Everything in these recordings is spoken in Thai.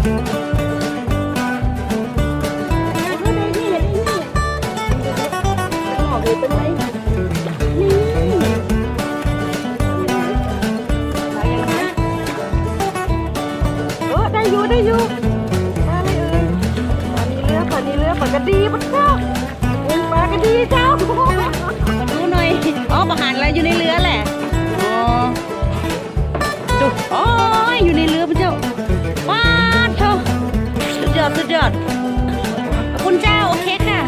ได้อยู่ได้อยู่มาเลยเอ้ยปลานี้เรือปลานี้เรือปลากระดีเจ้าปลากระดีเจ้ามาดูหน่อยอ๋อประหารอะไรอยู่ในเรือแหละ อดสุดยอดขอบคุณเจ้า โอเคค่ะ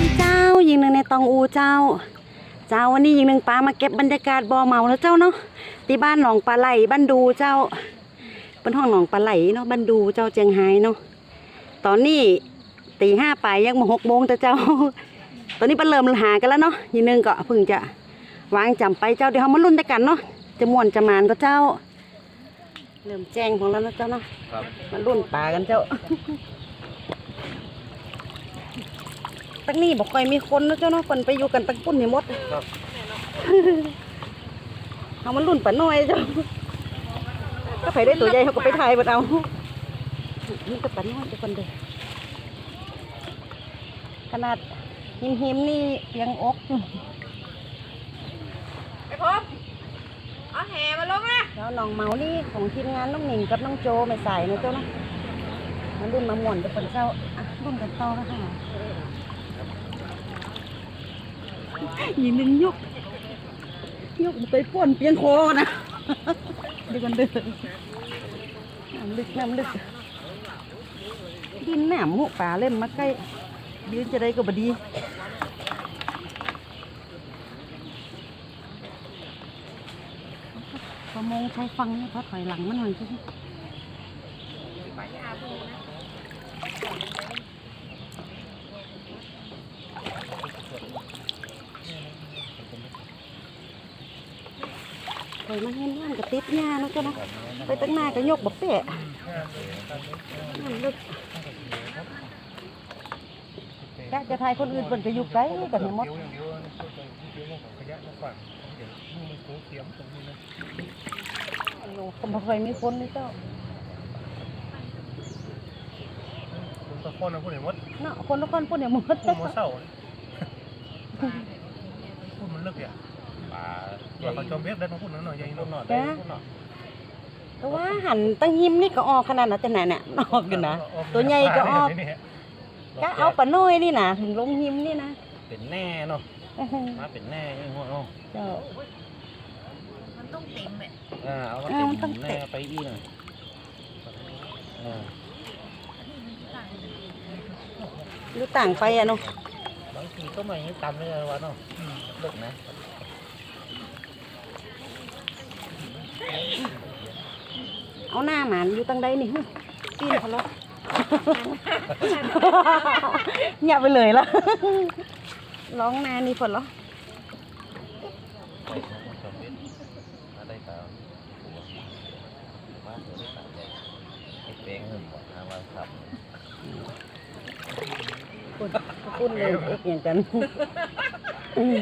พี่เจ้ายิงหนึ่งในตองอูเจ้า เจ้าวันนี้ยิงหนึ่งปลามาเก็บบรรยากาศบ่อเมาแล้วเจ้าเนาะที่บ้านหนองปลาไหลบ้านดูเจ้าเป็นห้องหนองปลาไหลเนาะบ้านดูเจ้าเจียงไฮ้เนาะตอนนี้ ตีห้าไปยังมาหกโมงแต่เจ้า ตอนนี้เปนเริ่มหากันแล้วเนาะยิงหนึ่งก็เพิ่งจะวางจำไปเจ้าเดี๋ยวเขามาลุ้นด้วยกันเนาะจะม่วนจะมานก็เจ้า เริ่มแจ้งของแล้วนะเจ้าเนาะครับมาลุ้นปลากันเจ้าตั้งนี่บอกค่อยมีคนนะเจ้าเนาะคนไปอยู่กันตั้งปุ่นนี่หมดครับเอามันรุ่นปะน้อยเจ้าก็ไปได้ตัวใหญ่เขาก็ไปถ่ายหมดเอานี่ก็ปะน้อยเจ้าคนเดียว ขนาดหิมหิมๆนี่เพียงอกไปพบเอาแห่มาลงนะแล้วน้องเมานี่ของทีมงานน้องหนิงกับน้องโจไม่ใส่นะเจ้าเนาะมันรุ่นมาหม่วนเจ้าคนเจ้าอะรุ่นกันต่อค่ะยีนึงยกยกไปป่นเปียงคอนะเดี๋ยวกันเดินน้ำลึกน้ำลึกดินหนามหูป่าเล่มมาใกล้ ยืนจะได้ก็บดีประมงใช้ฟังนี่เพราะถอยหลังมาหน่อยใช่ไหมถอยมาเห็นว่านกับติดหญ้าเนะเจ้านะไปตั้งหน้าก็ยกบักเปะน้ำลึก แกจะทายคนอื่นเปินก็อยู่ไกลกันเนี่ยหมดโอ้โหผมบ่เคยมีคนนี่เจ้าคุณตะคนนะพูดเห็นว่าเนาะคนละคนพูดเนี่ยหมดพูดมันเศร้าพูดมันเลิกอย่างป่าเราเขาจอมเบ็ดได้มาพูดหน่อยใหญ่หน่อยแกแต่ว่าหันตั้งหิมนี่ก็ออกขนาดนั้นแต่ไหนเนี่ยออกอยู่นะ ตัวใหญ่ก็ออก ก็เอาปลาน้อยนี่นะถึงลงหิมนี่นะเป็นแน่เนาะมาเป็นแน่ยังหัวเนาะเจ้ามันต้องเต็มแหละอ่าเอามาเอาตั้เป็งนแต่แน่ไปอีกหน่อยอ่าอยู่ต่างไปอะเนาะบางทีก็ไม่ให้ตำเลยว่าเนาะเลิกนะเอาหน้าหมานอยู่ตั้งใดนี่ฮึปีนเขาแล้ว เงียบไปเลยละร้องนานี่ฝนเหรอไปจอมเบ็ดมาได้ตามหัวมาเดี๋ยวได้ตามใจเป้งเงินหมดทางว่าขับคุณคุณเลยเอ็กอย่างกันอืม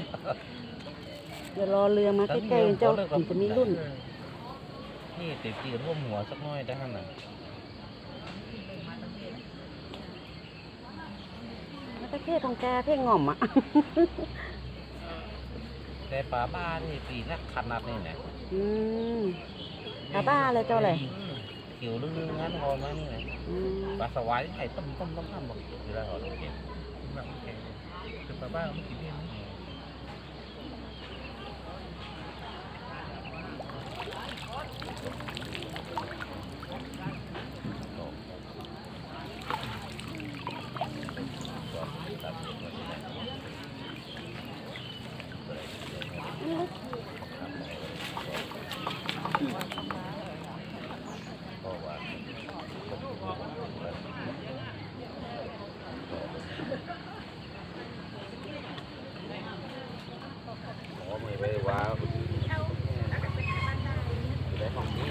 เดี๋ยวรอเรือมาใกล้ๆเจ้าถึงจะมีรุ่นนี่ติดตีร่วมหัวสักหน้อยได้ขนาด แล้วก็เพ่ทองแกเพ่ง่อมอะแต่ป่าบ้านนี่ปีนักขนาดนี่นะอืมตาบ้าเลยเจ้าเลยเกี่ยวเรื่องงานพอมานี่นะอืมปลาสวายไข่ต้มต้มต้มต้มบอกอยู่แล้วเหรอเก็บแบบแข็งคือปลาบ้าไม่กินเอง ขอมือไปว้าวได้ของนี้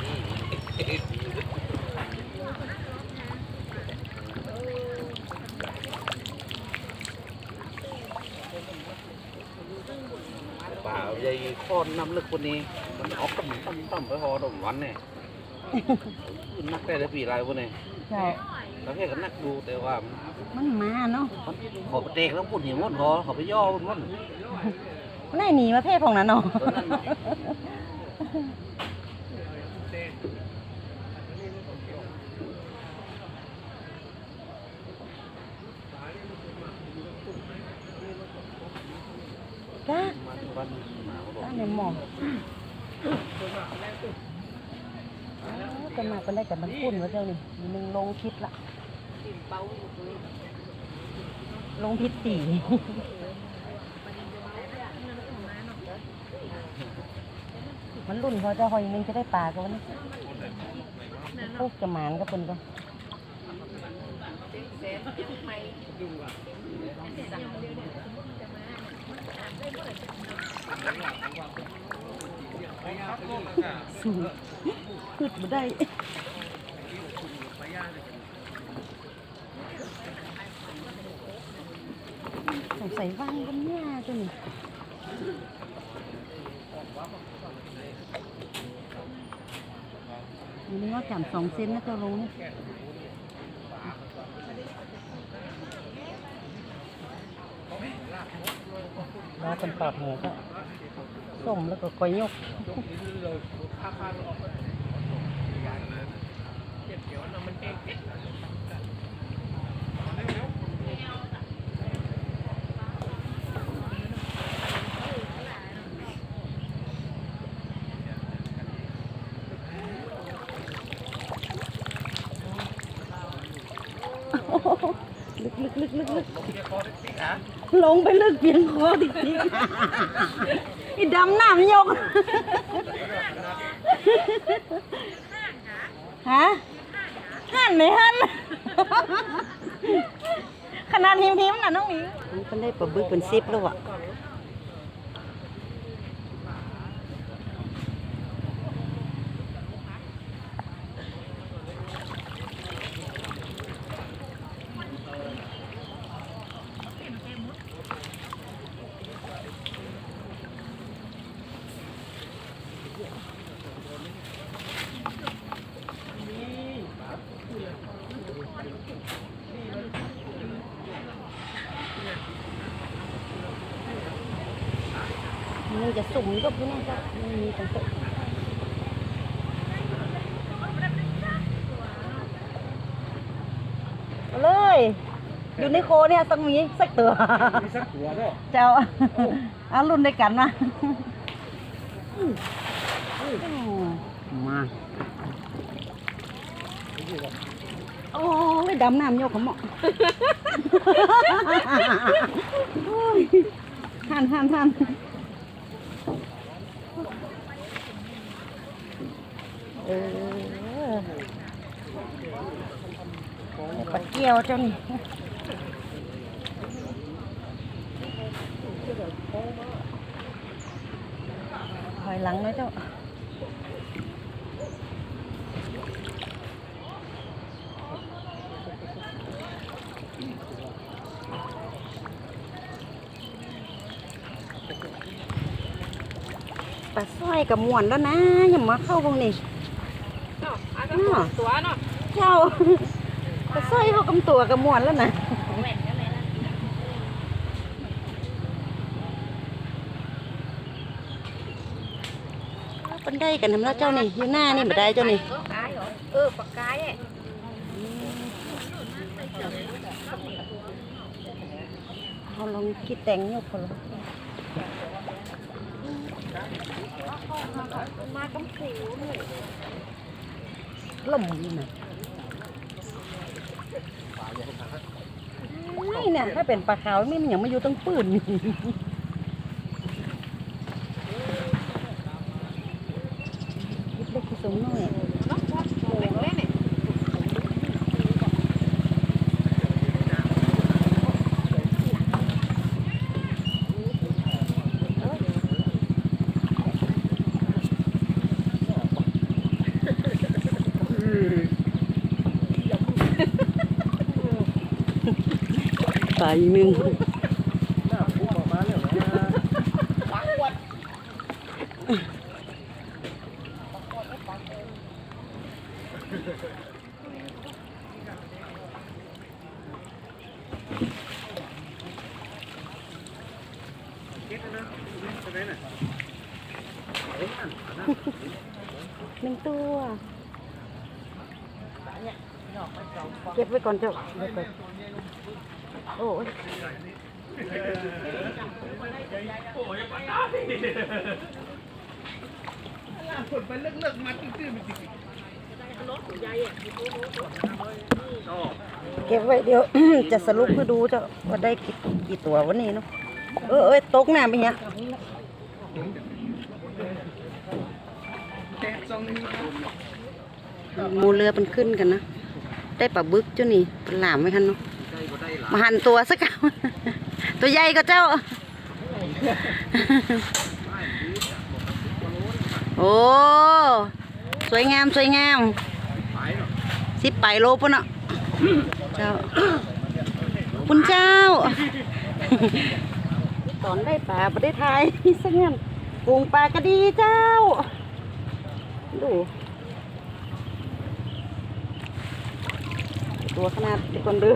ใหญ่ค้ อนน้ำลึกคนนี้ มันออกต่ำต่ำต่ำไปพอดมวันเนี่ยนักได้ได้ปีไรพวกนี้เจ้าแล้วแค่ก็นักดูแต่ว่ามันมาเนาะมันขอไปเตกแล้วปุ่นหิวมันพอขอไปย่อมันมันไล่หนีมาเพศของนั้นเนาะตอนนั้นจ้า ในหมองจะมาเป็ได้แต่มันพุ่นวะเจ้านี่มีหนึ่งลงพิษละลงพิษสีมันรุ่นพอจ้าหอยนึงจะได้ปลาก็วันนี้พวกจะหมานก็เป็นก็ สูงขึ้นมาได้สงสัยว่างกันเนี่ยจ้ะนี่อันนี้ก็จำสองเซนนะเจ้าลงนี่แล้วเป็นปอดหัวก็ส้มแล้วก็คอยยก ลึกลึกลึกลึกลึกลงไปลึกเพียงคอดิสิ อีดำหน้ามันยกฮะหันไหมหันขนาดหิมหิมน่ะน้องหมีมันเป็นได้ปลาบึกเป็นซิปแล้วอะ มันจะสุ่มก็พี่น้องก็มันมีตรงนี้เอาเลย อยู่ในโคเนี่ยต้องมีสักตัวมีสักตัวด้วยเจ้าเอารุ่นด้วยกันมามาโอ้ยดำน้ำโยกขมอกโอ้ยหันหันหัน เออปลาเกียวเจ้านี่ถอยหลังนะเจ้าปลาสร้อยกับมวนแล้วนะอย่ามาเข้าตรงนี้ อาจจะปวดตัวเนาะเจ้าปลาสร้อยเข้ากำตัวกับหมวนแล้วนะปันได้กันทำแล้วเจ้านี่อยู่หน้านี่มาได้เจ้านี่เออกายเหรอเออปากกายอะเขาลองคิดแต่งยกพอลมากำปูนี่ ล่มอยู่ไหนไม่เนี่ยถ้าเป็นปลาขาวไม่มันยังมาอยู่ต้องปืนนี่าอีกหนึ่งหนึ่งตัว เก็บไว้ก่อนเจ้า เดี๋ยวก่อนโอ้ยเก็บไว้เดี๋ยว จะสรุปให้ดูจ้าว่าได้กี่กี่ตัววันนี้เนาะเออเอ้ยตกน้ำไปเนี่ยมูเรือมันขึ้นกันนะ ได้ปลาบึกเจ้านี่เป็นหลามไหมคันเนาะ มาหันตัวสักเอาตัวใหญ่ก็เจ้า โอ้ สวยงามสวยงามสิบไปโลปุ่นเนาะเจ้าคุณเจ้า ตอนได้ปลาประเทศไทยสักงั้นปรุงปลาก็ดีเจ้า ดูตัวขนาดที่คนเดือ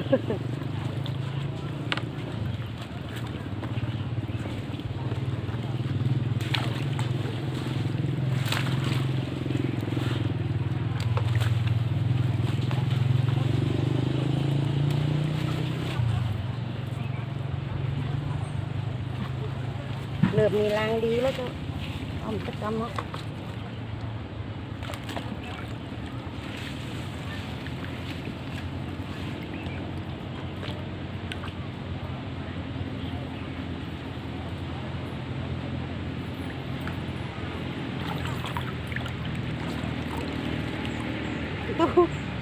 เริ่มมีแรงดีแล้วก็เอมตะกำเนาะดู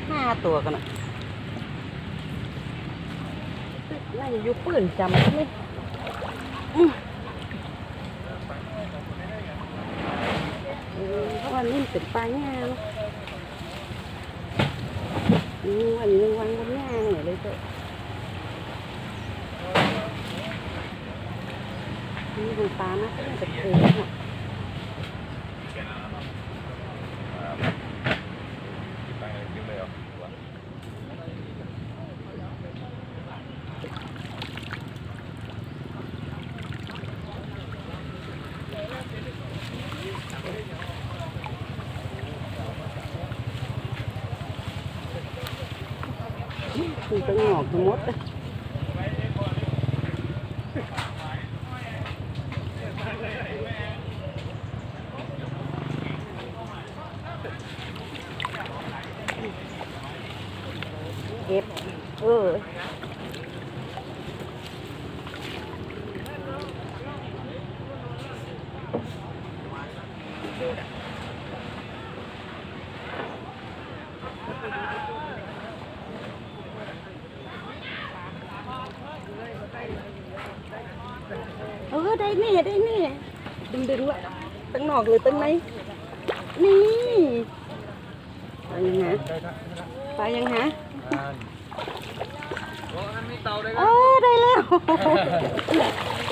ห้าตัวกันอะน่าจะยุบปืนจำไหมอืมอื มเพราะว่านี่มันเป็นปลาง่าเนอะอืมวันนี้วันวันง่าหน่อยเลยเจ้ะนี่เป็นปลานะเป็นโค้งอะคือต้องงอกทั้ง หมดเลยเก็บเออเออได้นี่ได้นี่ดึงดึงๆไว้ตั้งนอกหรือตั้งในนี่ไปยังหาไปยังหา โอ้ได้แล้ว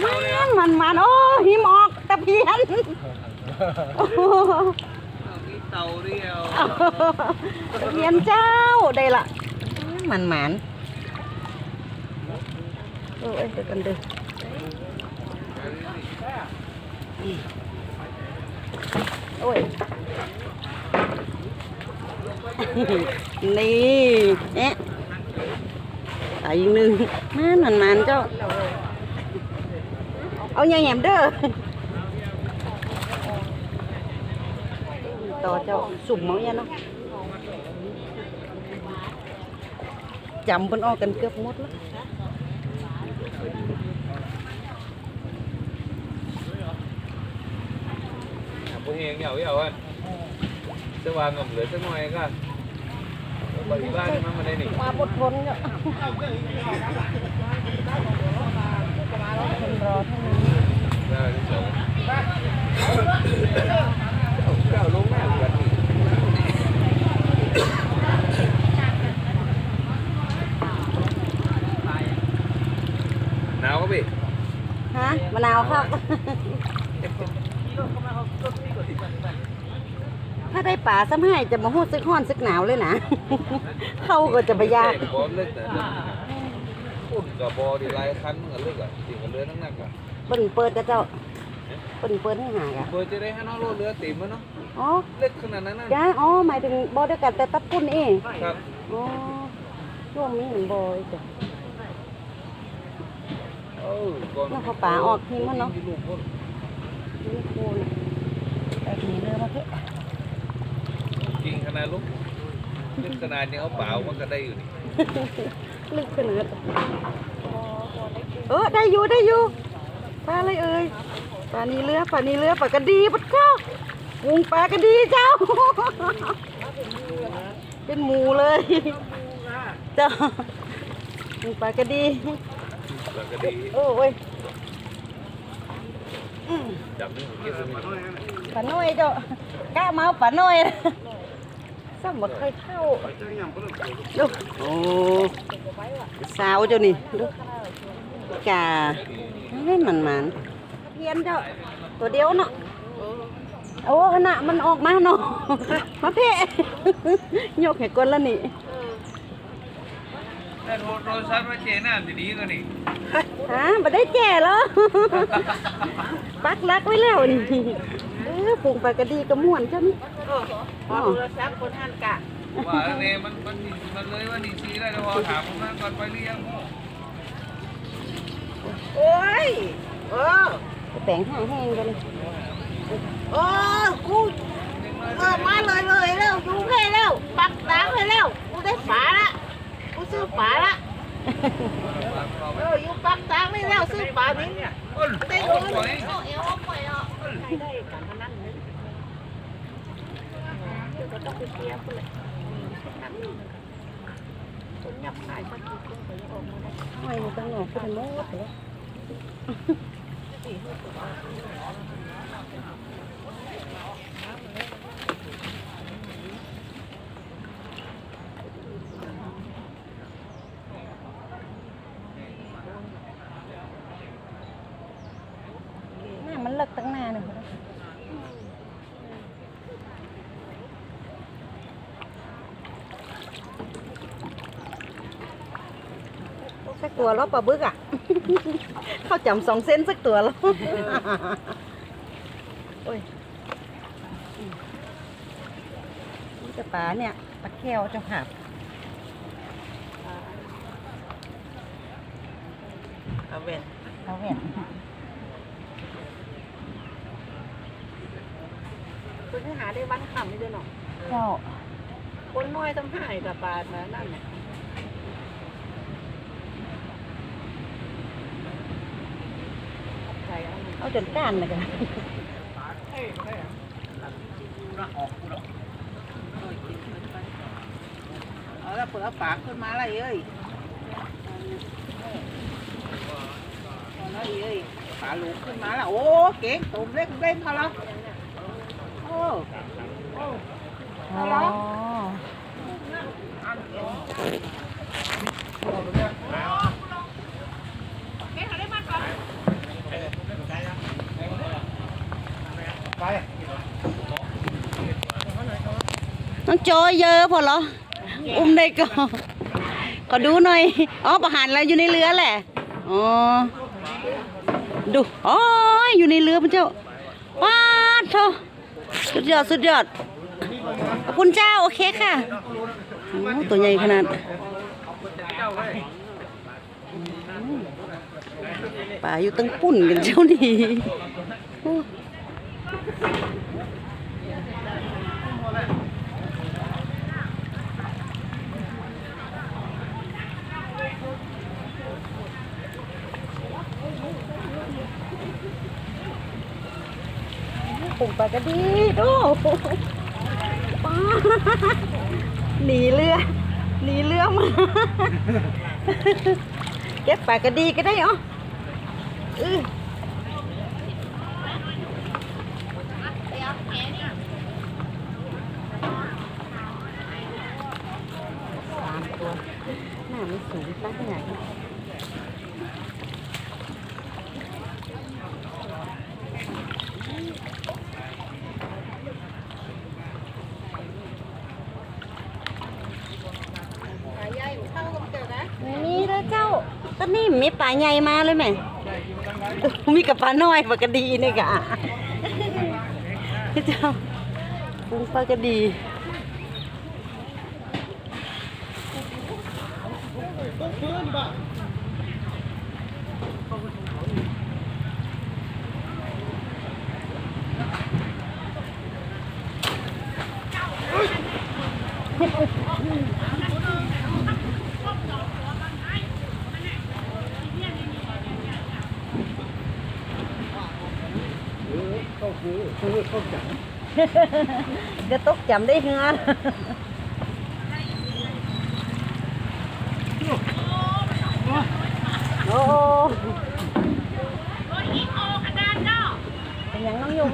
มันมันมันโอ้หิมออกตะ เพียนโอ้โหมีเตาเดียวตะเพียนเจ้าได้ละมันมันโอ้ยเดี๋ยวกันเด้อโอ้ย นี่เอ๊ะ ตายอีกหนึ่งมันมันมันเจ้าเอาแยมๆเด้อต่อเจ้าสุ่มเอาเนี่ยเนาะจำเพิ่นออกกันเกือบหมดแล้วผู้เฮงเหยาเหยาอะจะวางเงินเหลือสักหน่อยก็บริบ้านมันมาได้หนิมาบดทนเนาะคนรอเท่านั้น ได้ที่สองเก้าลงแม่กันหนาวก็พี่ ฮะ มะนาวครับ ถ้าได้ป่าซ้ำให้จะมาหู้ซึกห้อนซึกหนาวเลยนะ เข้าก็จะไปยากพร้อมเลยแต่อุ่นกับบอดีไลคันมันก็เลือกอะติมันเรือนักๆอะเปิ่นเปิดกระเจ้าเปิ่นเปิดให้หากะเบอร์จะได้ให้น้องรถเรือติมันเนาะอ๋อเล็กขนาดนั้นน่ะจ้าอ๋อหมายถึงบ่เดียวกันแต่ตัดปุ้นเองครับอ๋อช่วงนี้เห็นบ่อยจ้ะ เออก่อนแล้วเขาป่าออกทีมันเนาะมีลูกคนนี่คูณแบบนี้เรือมาเถอะจริงขนาดลูกเล็กขนาดนี้เอาเปล่ามันก็ได้อยู่นี่ลึกขนาดเออได้อยู่ได้อยู่ปลาอะไรเอ่ยปลานีเรือปลานีเรือปลากระดีปัดเข้าวุงปลากระดีเจ้า เป็นหมูเลยเจ้าวุงปลากระดี แล้วก็ดี โอ้ย จับนี่ผมเก็บไว้นี่ ปลาน้อยเจ้า กล้าเมาปลาน้อยนะซ้ำบ่เคยเข้าดูโอ้สาวเจ้านี่ดูกาเล่นมันมันๆเพียนเจ้า ตัวเดียวเนาะโอ้ขนาดมันออกมาเนาะ มาเพ่ ยกให้ก้นแล้วนี่ แต่ โทรโทรศัพท์มาเจน้ำดีๆก็นี่ฮะบ่ได้แก่แล้วปักลักไว้แล้วนี่เออปรุงไปก็ดีก็ม่วนจ้ะนี่อ๋อว่าเนี่ยมันมันนี่มันเลยว่านี่ซีได้แล้วพอถามผมนะก่อนไปหรือยังโอ้ยเออแป้งห้างแห้งกันเลยเออกูเออมาเลยเลยแล้วยูเพแล้วปักตางให้แล้วกูได้ฝาละกู ซื้อฝาละเอออยู่ปักตางไม่แล้วซื้อฝานี้เนี่ยอ้นได้โอ้เงินยเอาเอวเอาไปอะได้การพนันเลยเดี๋ยวก็ต้องไปเคลียร์กูเลยคนยับขายสักทีก็ไปออกมาได้ห้อยมันต้องหนอกขึ้นหมดเลยหน้ามันเลิกตั้งนานเลยสัก ตัวแล้วปลาบึกอะ เข้าจำสองเส้นสักตัวแล้วโอ้ยนี่จะปลาเนี่ยปลาแก้วเจ้าค่ะเอาเว้นเอาแหวนคุณหาได้วันคำนี่ด้วยเนาะเจ้าคนน้อยต้องหายกับปลานะนั่นเนี่ยใช่ เอาจนก้านเลยกันเอาแล้วเปิดปากขึ้นมาอะไรเอ้ยอะไรเอ้ยปลาหลูกขึ้นมาแล้วโอ้เก่งตุ่มเล่นเล่นเขาแล้วโอ้โอ้อ๋อน้อง โจยเยอะพอเหรอ อุ้มได้ก็ขอดูหน่อย อ๋อประหารแล้วอยู่ในเรือแหละ อ๋อ ดู อ๋อ อยู่ในเรือพระเจ้าว้าเถอสุดยอด สุดยอดขอบคุณเจ้า โอเคค่ะโอ้ตัวใหญ่ขนาด ป่าอยู่ตั้งปุ่นกันเจ้านี่โอ้ปุ่มปลากระดีดูป้าหนีเรือ หนีเรือมาเก็บปลากระดีก็ได้เหรออือสามตัวหน้ามันสูงตั้งขนาดนี้นี่เด้อเจ้า ตอ นี้ปลาใหญ่มาเลยไหมมีกับปลาน้อยปลากระดีนี่กะเจ้าปรุงปลากระดี เดี๋ยวตกจำได้เงาโอ้เป็นหยังน้องยุง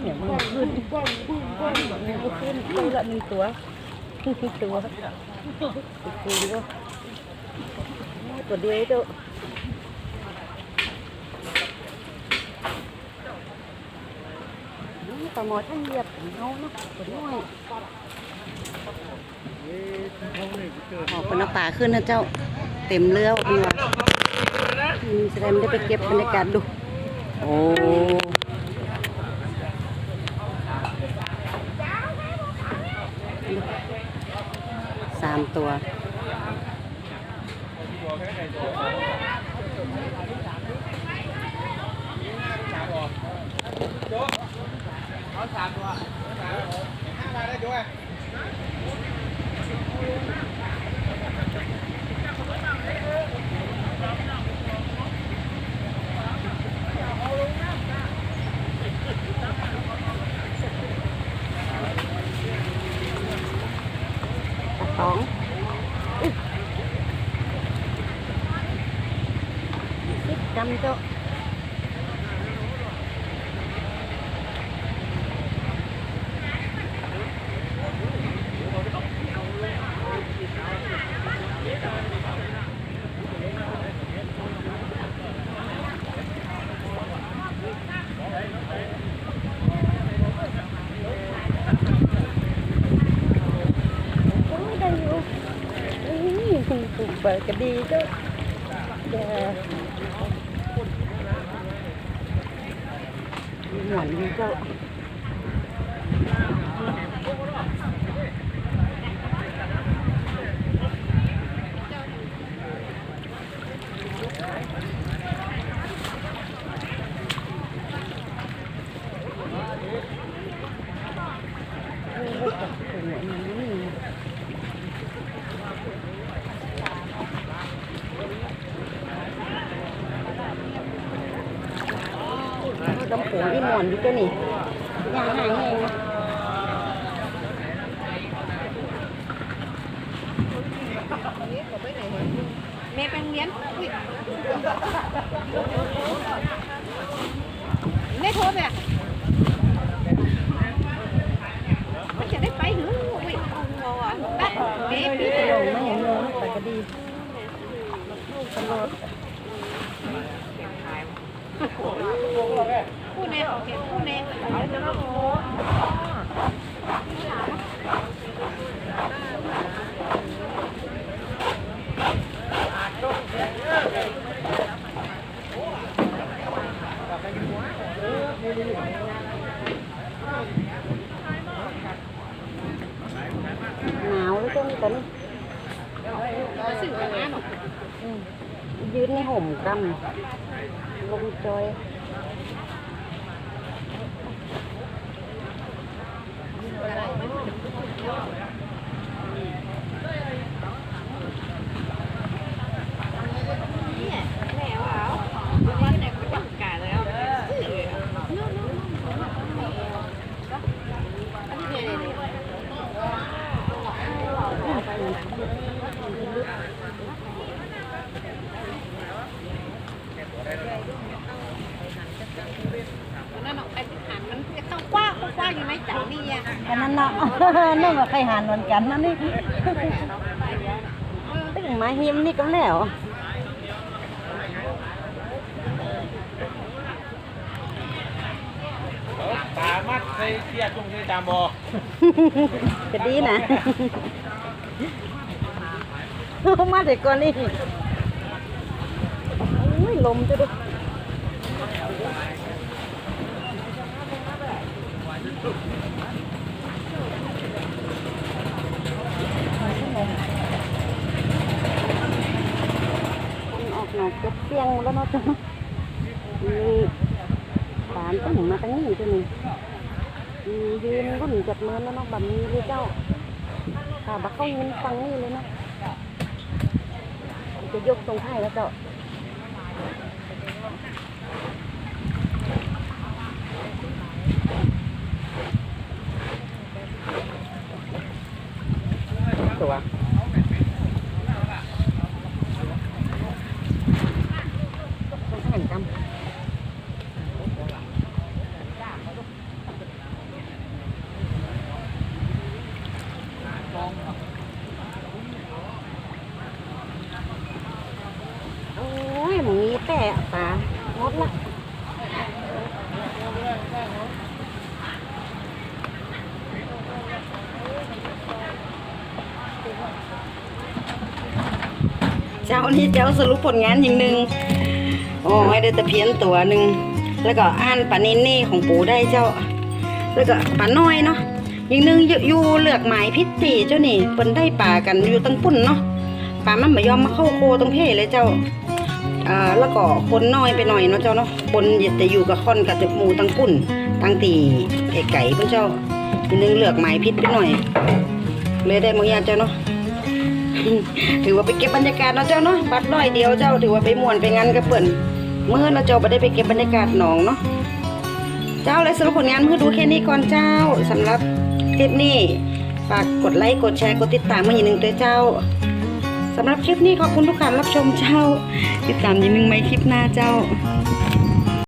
เสียงมันขึ้นขึ้นขึ้นละหนึ่ง ตัวตัวตัวตัวเดียวเจ้าปลาหมอท่านเหยียบของเขาเนาะตัวน้อยออกเป็นป่าขึ้นนะเจ้า เต็มเรือเป็นว่อืมแสดงไม่ได้ไปเก็บบรรยากาศดู โอ้ สิบกรัมเจ้าโอ้ยได้อยู่นี่คุณปลูกเปิดก็ดีเจ้าแกหวานดีเจ้า ดำผงอีหมอนอยู่ตัวนี้ยางหายแห้งนะ แม่เป็นเลี้ยนอุ้ยไม่โทษเลยมันจะได้ไปหรืออุ้ยงออะแป๊ะเบ๊ะ ไม่ลงไม่เห็นลงแต่ก็ดีตลอด พูดแน่โอเคพูดแน่ หนาวแล้วจ้าตอนนี้ สื่อมาหน่อย อืมยืนในห่มกันลมจอย เนี่ยแม่ว่าวันไหนก็ต้องการแล้วสื่อนั่นไอ้ที่หันมันจะต้องกว้างกว้างอยู่ไหมจังนี่อะ อั นนั้นเนาะนึ่งกับไข่หานเหมือนกันนะนี่ตึ้งมาหิมนี่ก็แล้วตามัดใส่เสียจุงใส่จามบอก็ดีนะมาเด็กก่อนนี่อุ้ยลมจะดูมันออกหนอกเก็บเสียงหมดแล้วเนาะจ้ะมีปานตั้งมาตั้งนี้ตัวนี้มี ยืนก็หนีจัดเมินแล้วเนาะแบบนี้เลยเจ้าค่ะบักเข้ายืนฟังนี่เลยเนาะจะยกตรงท้ายแล้วเจ้าตัวต้องหันกำ โอ้ยหมูมีแต่ปลาหมดละ เจ้านี่เจ้าสรุปผลงานอย่างหนึ่งโอ้ยได้ตะเพียนตัวหนึ่งแล้วก็อ่านปลานินนี่ของปู่ได้เจ้า แล้วก็ปลาน้อยเนาะอย่างหนึ่งอยู่เลือกหมายพิษตีเจ้านี่เปิ้นได้ปลากันอยู่ตั้งปุ่นเนาะปลามันไม่ยอมมาเข้าโคตรงเพ่เลยเจ้าอ่าแล้วก็คนน้อยไปหน่อยเนาะเจ้าเนาะคนจะอยู่กับค่อนกับหมูตั้งปุ่นตั้งตีไก่ไก่เพื่นเจ้าทีนึงเลือกไม้พิษไปหน่อยเลยได้มางอยางเจ้าเนาะ ถือว่าไปเก็บบรรยากาศเนาะเจ้าเนาะบัดร้อยเดียวเจ้าถือว่าไปม่วนไปงานกับเปิ่นเมื่อเราเจ้าไปได้ไปเก็บบรรยากาศหนองเนาะเจ้าและสรุปผลงานเพื่อดูแค่นี้ก่อนเจ้าสำหรับคลิปนี้ฝากกดไลค์กดแชร์กดติดตามมาอย่างหนึ่งด้วยเจ้าสำหรับคลิปนี้ขอบคุณทุกการรับชมเจ้า ติดตามอย่างหนึ่งไหมคลิปหน้าเจ้า